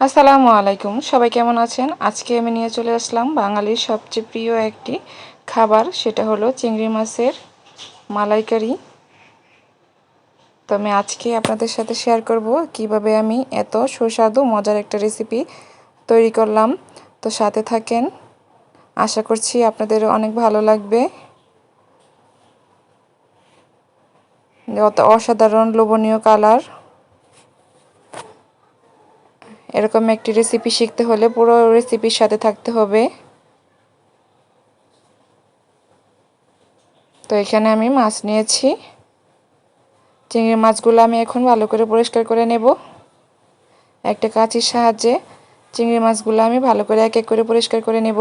আসসালামু আলাইকুম। সবাই কেমন আছেন? আজকে আমি নিয়ে চলে আসলাম বাঙালির সবচেয়ে প্রিয় একটি খাবার, সেটা হলো চিংড়ি মাছের মালাইকারি। তো আমি আজকে আপনাদের সাথে শেয়ার করব কীভাবে আমি এত সুস্বাদু, মজার একটা রেসিপি তৈরি করলাম। তো সাথে থাকেন, আশা করছি আপনাদের অনেক ভালো লাগবে। অত অসাধারণ, লোভনীয় কালার এরকম একটি রেসিপি শিখতে হলে পুরো রেসিপির সাথে থাকতে হবে। তো এখানে আমি মাছ নিয়েছি। চিংড়ি মাছগুলো আমি এখন ভালো করে পরিষ্কার করে নেব। একটা কাঁচির সাহায্যে চিংড়ি মাছগুলো আমি ভালো করে এক এক করে পরিষ্কার করে নেব।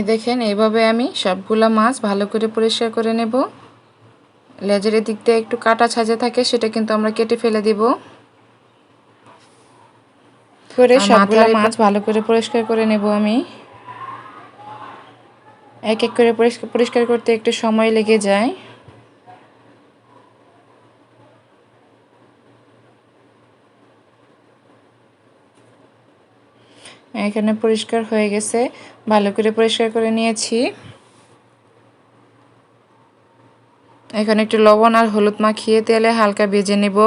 এই দেখেন এইভাবে আমি সবগুলা মাছ ভালো করে পরিষ্কার করে নেব। লেজের দিক দিয়ে একটু কাটা ছাজে থাকে সেটা কিন্তু আমরা কেটে ফেলে দিব। করে সবগুলা মাছ ভালো করে পরিষ্কার করে নেব আমি। এক এক করে পরিষ্কার করতে একটু সময় লেগে যায়। এখানে পরিষ্কার হয়ে গেছে। ভালো করে পরিষ্কার করে নিয়েছি। এখানে একটু লবণ আর হলুদ মাখিয়ে তেলে হালকা ভেজে নেব।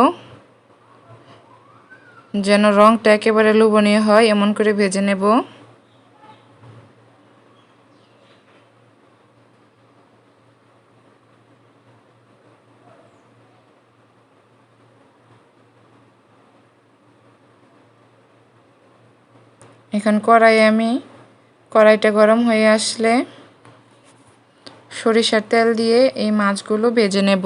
যেন রংটা একেবারে লোভনীয় হয়, এমন করে ভেজে নেব। এখন কড়াই আমি কড়াইটা গরম হয়ে আসলে সরিষার তেল দিয়ে এই মাছগুলো ভেজে নেব।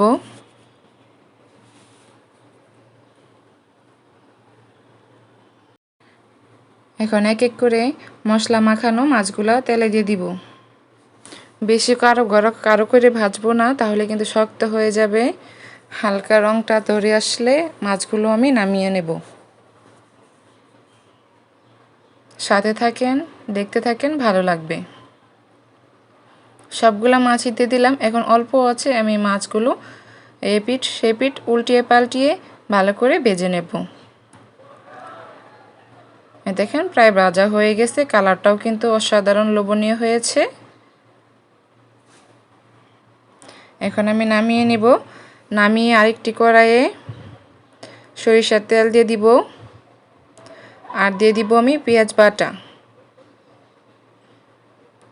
এখন এক এক করে মশলা মাখানো মাছগুলো তেলে দিয়ে দিব। বেশি কারও গরম কারও করে ভাজবো না, তাহলে কিন্তু শক্ত হয়ে যাবে। হালকা রংটা ধরে আসলে মাছগুলো আমি নামিয়ে নেব। সাথে থাকেন, দেখতে থাকেন, ভালো লাগবে। সবগুলা মাছই দিয়ে দিলাম। এখন অল্প আছে, আমি মাছগুলো এ পিঠ, সে পিঠ উল্টিয়ে পাল্টিয়ে ভালো করে বেজে নেব। দেখেন, প্রায় ভাজা হয়ে গেছে। কালারটাও কিন্তু অসাধারণ লোভনীয় হয়েছে। এখন আমি নামিয়ে নিব। নামিয়ে আরেকটি কড়াইয়ে সরিষার তেল দিয়ে দিব। আর দিয়ে দিব আমি পেঁয়াজ বাটা।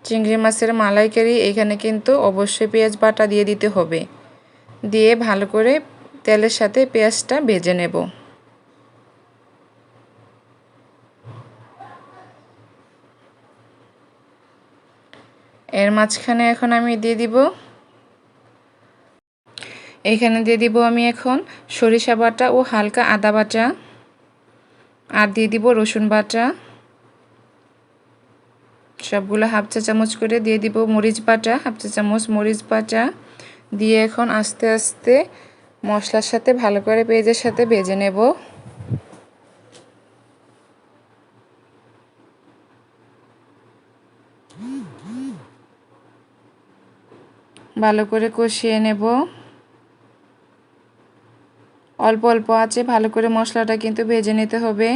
চিংড়ি মাছের মালাইকারি এখানে কিন্তু অবশ্যই পেঁয়াজ বাটা দিয়ে দিতে হবে। দিয়ে ভালো করে তেলের সাথে পেঁয়াজটা ভেজে নেব। এর মাঝখানে এখন আমি দিয়ে দিব। এখানে দিয়ে দিব আমি এখন সরিষা বাটা ও হালকা আদা বাটা। আর দিয়ে দিব রসুন বাটা। সবগুলো হাফ চা চামচ করে দিয়ে দিব মরিচ বাটা, হাফ চা চামচ মরিচ বাটা। দিয়ে এখন আস্তে আস্তে মশলার সাথে ভালো করে পেঁয়াজের সাথে ভেজে নেব। ভালো করে কষিয়ে নেব। অল্প অল্প আছে, ভালো করে মশলাটা কিন্তু ভেজে নিতে হবে।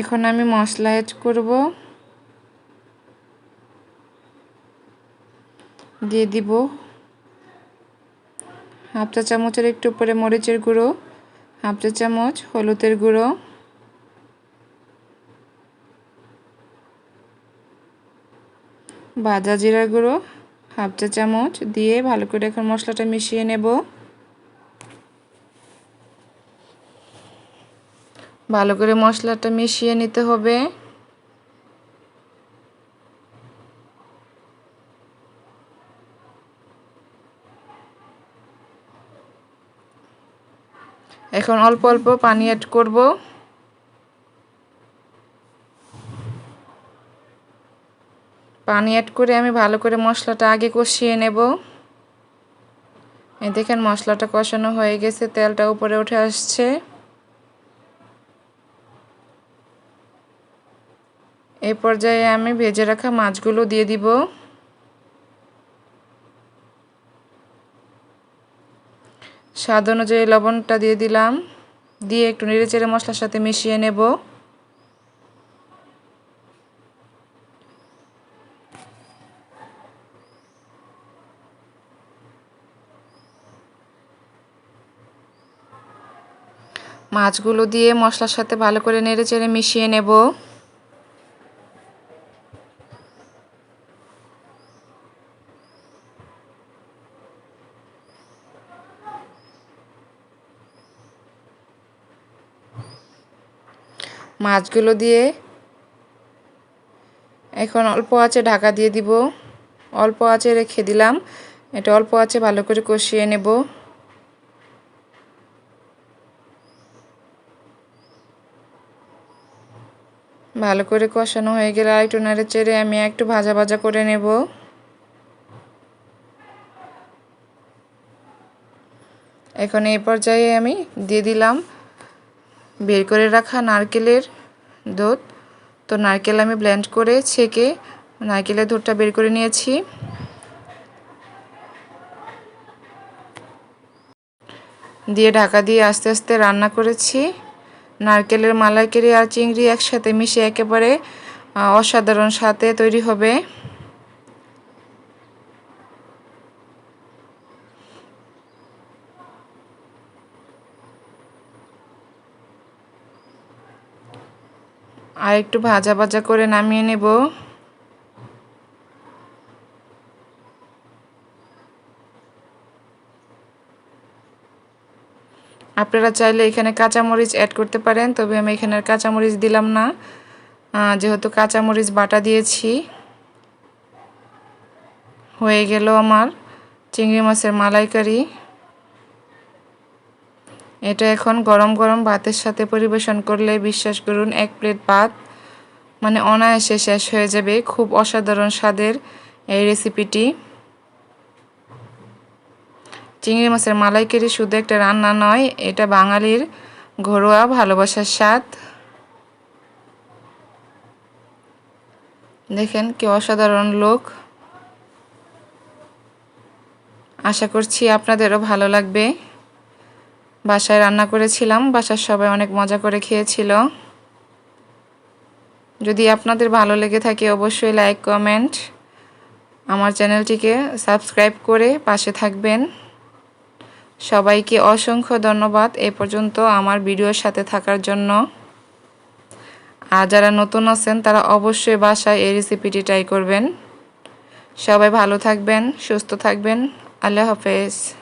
এখন আমি মশলা অ্যাড করব। দিয়ে দিব হাফ চা চামচের একটু উপরে মরিচের গুঁড়ো, হাফ চা চামচ হলুদের গুঁড়ো। ভাজা জিরার গুঁড়ো, হাফ চা চামচ দিয়ে ভালো করে এখন মশলাটা মিশিয়ে নেব। ভালো করে মশলাটা মিশিয়ে নিতে হবে। এখন অল্প অল্প পানি অ্যাড করব। পানি অ্যাড করে আমি ভালো করে মশলাটা আগে কষিয়ে নেব। এই দেখেন মশলাটা কষানো হয়ে গেছে, তেলটা উপরে উঠে আসছে। এই পর্যায়ে আমি ভেজে রাখা মাছগুলো দিয়ে দিব। স্বাদ অনুযায়ী লবণটা দিয়ে দিলাম, দিয়ে একটু নেড়ে চেড়ে মশলার সাথে মিশিয়ে নেব। মাছগুলো দিয়ে মশলার সাথে ভালো করে নেড়ে চেড়ে মিশিয়ে নেব। মাছগুলো দিয়ে এখন অল্প আছে ঢাকা দিয়ে দিব। অল্প আছে রেখে দিলাম। এটা অল্প আছে ভালো করে কষিয়ে নেব। ভালো করে কষানো হয়ে গেলে আরেকটু নেড়ে চেড়ে আমি একটু ভাজা ভাজা করে নেব। এখন এই পর্যায়ে আমি দিয়ে দিলাম বের করে রাখা নারকেলের দুধ তো নারকেল আমি ব্লেন্ড করে ছেঁকে নারকেলের দুধটা বের করে নিয়েছি। দিয়ে ঢাকা দিয়ে আস্তে আস্তে রান্না করেছি। নারকেলের মালাইকারি আর চিংড়ি একসাথে মিশে একেবারে অসাধারণ সাথে তৈরি হবে। আর একটু ভাজা ভাজা করে নামিয়ে নেব। আপনারা চাইলে এখানে কাঁচামরিচ অ্যাড করতে পারেন, তবে আমি এখানে আর কাঁচামরিচ দিলাম না। যেহেতু কাঁচামরিচ বাটা দিয়েছি, হয়ে গেল আমার চিংড়ি মাছের মালাইকারি। এটা এখন গরম গরম ভাতের সাথে পরিবেশন করলে, বিশ্বাস করুন, এক প্লেট ভাত মানে অনায়াসে শেষ হয়ে যাবে। খুব অসাধারণ স্বাদের এই রেসিপিটি চিংড়ি মাছের মালাইকারি শুধু একটা রান্না নয়, এটা বাঙালির ঘরোয়া ভালোবাসার স্বাদ। দেখেন কি অসাধারণ লোক। আশা করছি আপনাদেরও ভালো লাগবে। বাসায় রান্না করেছিলাম, বাসার সবাই অনেক মজা করে খেয়েছিল। যদি আপনাদের ভালো লেগে থাকে অবশ্যই লাইক, কমেন্ট, আমার চ্যানেলটিকে সাবস্ক্রাইব করে পাশে থাকবেন। সবাইকে অসংখ্য ধন্যবাদ এ পর্যন্ত আমার ভিডিওর সাথে থাকার জন্য। আর যারা নতুন আছেন, তারা অবশ্যই বাসায় এই রেসিপিটি ট্রাই করবেন। সবাই ভালো থাকবেন, সুস্থ থাকবেন। আল্লাহ হাফেজ।